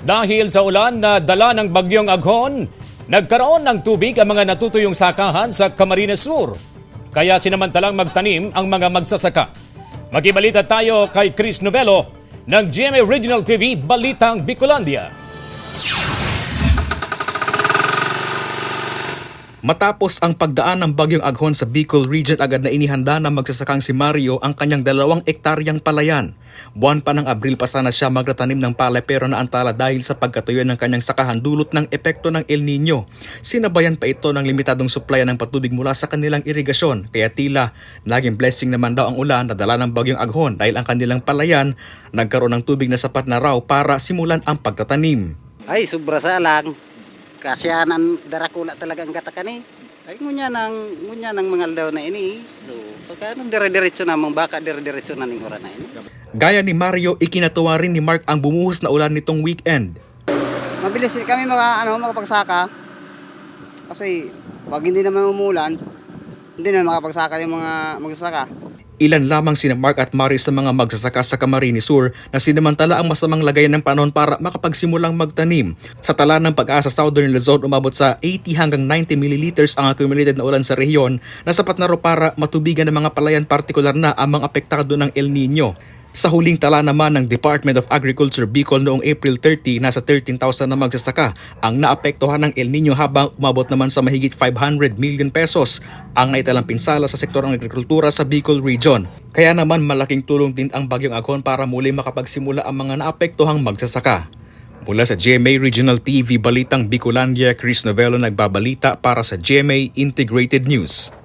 Dahil sa ulan na dala ng bagyong Aghon, nagkaroon ng tubig ang mga natutuyong sakahan sa Camarines Sur. Kaya sinamantalang magtanim ang mga magsasaka. Makibalita tayo kay Chris Novelo ng GMA Regional TV Balitang Bicolandia. Matapos ang pagdaan ng bagyong Aghon sa Bicol Region agad na inihanda ng magsasakang si Mario ang kanyang dalawang ektaryang palayan. Buwan pa ng Abril pa sana siya magtatanim ng palay pero naantala dahil sa pagkatuyo ng kanyang sakahan dulot ng epekto ng El Nino. Sinabayan pa ito ng limitadong supply ng patubig mula sa kanilang irigasyon kaya tila naging blessing naman daw ang ulan na dala ng bagyong Aghon dahil ang kanilang palayan nagkaroon ng tubig na sapat na raw para simulan ang pagtatanim. Ay, sobra sa lang. Kasyanan darakula talaga ang gatakan eh. Ay, ngunya nang, ngunya nang mga aldaw na ini. So, pagka ano, dire-diretso na, mga baka dire-diretso na ning oras na ini. Gaya ni Mario, ikinatuwa rin ni Mark ang bumuhos na ulan nitong weekend. Mabilis din kami mga ano makapagsaka. Kasi pag hindi naman umulan, hindi na makapagsaka yung mga magsasaka. Ilan lamang sina Mark at Mari sa mga magsasaka sa Camarines Sur na sinamantala ang masamang lagayan ng panahon para makapagsimulang magtanim. Sa tala ng pag-asa Southern Luzon umabot sa 80 hanggang 90 milliliters ang accumulated na ulan sa rehiyon na sapat na raw para matubigan ng mga palayan partikular na ang mga apektado ng El Nino. Sa huling tala naman ng Department of Agriculture Bicol noong April 30, nasa 13,000 na magsasaka ang naapektuhan ng El Nino habang umabot naman sa mahigit 500 million pesos ang naitalang pinsala sa sektor ng agrikultura sa Bicol Region. Kaya naman malaking tulong din ang bagyong Aghon para muli makapagsimula ang mga naapektuhang magsasaka. Mula sa GMA Regional TV Balitang Bicolandia, Chris Novello nagbabalita para sa GMA Integrated News.